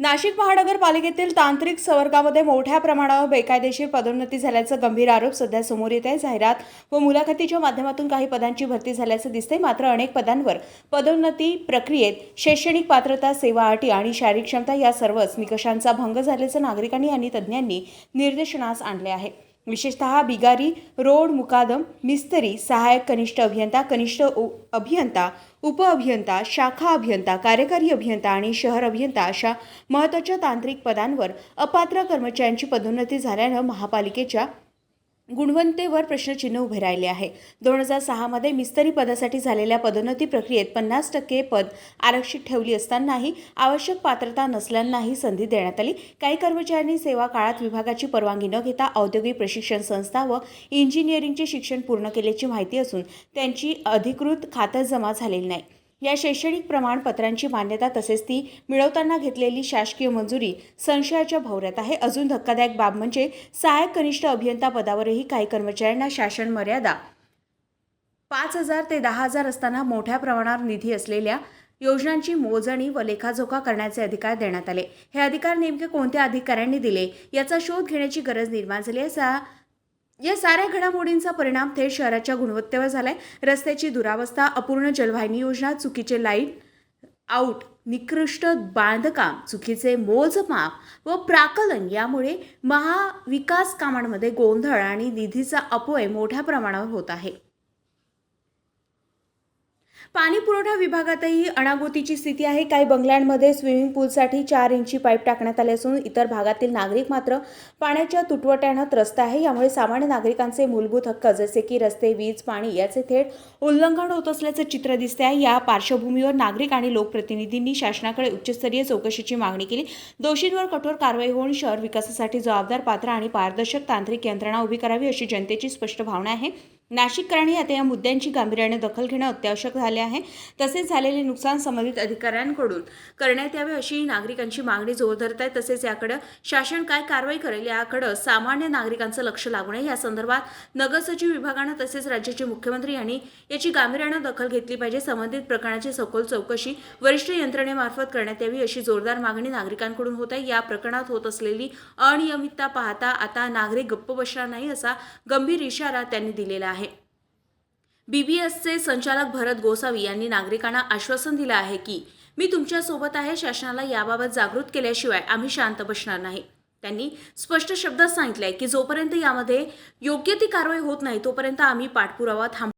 नाशिक महानगरपालिकेतील तांत्रिक संवर्गामध्ये मोठ्या प्रमाणावर बेकायदेशीर पदोन्नती झाल्याचा गंभीर आरोप सध्या समोर येत आहे. जाहिरात व मुलाखतीच्या माध्यमातून काही पदांची भरती झाल्याचं दिसते मात्र अनेक पदांवर पदोन्नती प्रक्रियेत शैक्षणिक पात्रता सेवा अटी आणि शारीरिक क्षमता या सर्वच निकषांचा भंग झाल्याचं नागरिकांनी आणि तज्ज्ञांनी निर्देशनास आणले आहे. विशेषतः बिगारी रोड मुकादम मिस्त्री सहायक कनिष्ठ अभियंता कनिष्ठ उ- अभियंता उपअभियंता शाखा अभियंता कार्यकारी अभियंता आणि शहर अभियंता अशा महत्त्वाच्या तांत्रिक पदांवर अपात्र कर्मचाऱ्यांची पदोन्नती झाल्यानं महापालिकेच्या गुणवंतेवर प्रश्नचिन्ह उभे राहिले आहे. दोन हजार सहामध्ये मिस्तरी पदासाठी झालेल्या पदोन्नती प्रक्रियेत पन्नास टक्के पद आरक्षित ठेवली असतानाही आवश्यक पात्रता नसल्यांनाही संधी देण्यात आली. काही कर्मचाऱ्यांनी सेवा काळात विभागाची परवानगी न घेता औद्योगिक प्रशिक्षण संस्था व इंजिनिअरिंगचे शिक्षण पूर्ण केल्याची माहिती असून त्यांची अधिकृत खातं जमा झालेली नाही. या शैक्षणिक प्रमाणपत्रांची मान्यता तसेच ती मिळवताना घेतलेली शासकीय मंजुरी संशयाच्या भवऱ्यात आहे. अजून धक्कादायक बाब म्हणजे सहाय्यक कनिष्ठ अभियंता पदावरही काही कर्मचाऱ्यांना शासन मर्यादा. पाच हजार ते दहा हजार असताना मोठ्या प्रमाणावर निधी असलेल्या योजनांची मोजणी व लेखाजोखा करण्याचे अधिकार देण्यात आले. हे अधिकार नेमके कोणत्या अधिकाऱ्यांनी दिले? याचा शोध घेण्याची गरज निर्माण झाली असा या साऱ्या घडामोडींचा परिणाम थेट शहराच्या गुणवत्तेवर झालाय. रस्त्याची दुरावस्था अपूर्ण जलवाहिनी योजना चुकीचे लाइट आऊट निकृष्ट बांधकाम चुकीचे मोजमाप व प्राकलन यामुळे महाविकास कामांमध्ये गोंधळ आणि निधीचा अपव्यय मोठ्या प्रमाणावर होत आहे. पाणी पुरवठा विभागातही अनागोतीची स्थिती आहे. काही बंगल्यांमध्ये स्विमिंग पूलसाठी चार इंची पाईप टाकण्यात आले असून इतर भागातील नागरिक मात्र पाण्याच्या तुटवट्यानं त्रस्त आहे. यामुळे सामान्य नागरिकांचे मूलभूत हक्क जसे की रस्ते वीज पाणी याचे थेट उल्लंघन होत असल्याचं चित्र दिसते आहे या पार्श्वभूमीवर नागरिक आणि लोकप्रतिनिधींनी शासनाकडे उच्चस्तरीय चौकशीची मागणी केली. दोषींवर कठोर कारवाई होऊन शहर विकासासाठी जबाबदार पात्र आणि पारदर्शक तांत्रिक यंत्रणा उभी करावी अशी जनतेची स्पष्ट भावना आहे. नाशिककरांनी आता या मुद्द्यांची गांभीर्याने दखल घेणं अत्यावश्यक झाले आहे. तसेच झालेले नुकसान संबंधित अधिकाऱ्यांकडून करण्यात यावे अशी नागरिकांची मागणी जोर धरत आहे. तसेच याकडे शासन काय कारवाई करेल याकडे सामान्य नागरिकांचं लक्ष लागू नये या संदर्भात नगरसचिव विभागानं तसेच राज्याचे मुख्यमंत्री यांनी याची गांभीर्यानं दखल घेतली पाहिजे. संबंधित प्रकरणाची सखोल चौकशी वरिष्ठ यंत्रणेमार्फत करण्यात यावी अशी जोरदार मागणी नागरिकांकडून होत आहे. या प्रकरणात होत असलेली अनियमितता पाहता आता नागरिक गप्प बसणार नाही असा गंभीर इशारा त्यांनी दिलेला आहे. बीबीएसचे संचालक भरत गोसावी यांनी नागरिकांना आश्वासन दिलं आहे की मी तुमच्यासोबत आहे शासनाला याबाबत जागृत केल्याशिवाय आम्ही शांत बसणार नाही. त्यांनी स्पष्ट शब्दात सांगितलंय की जोपर्यंत यामध्ये योग्य ती कारवाई होत नाही तोपर्यंत आम्ही पाठपुरावा थांब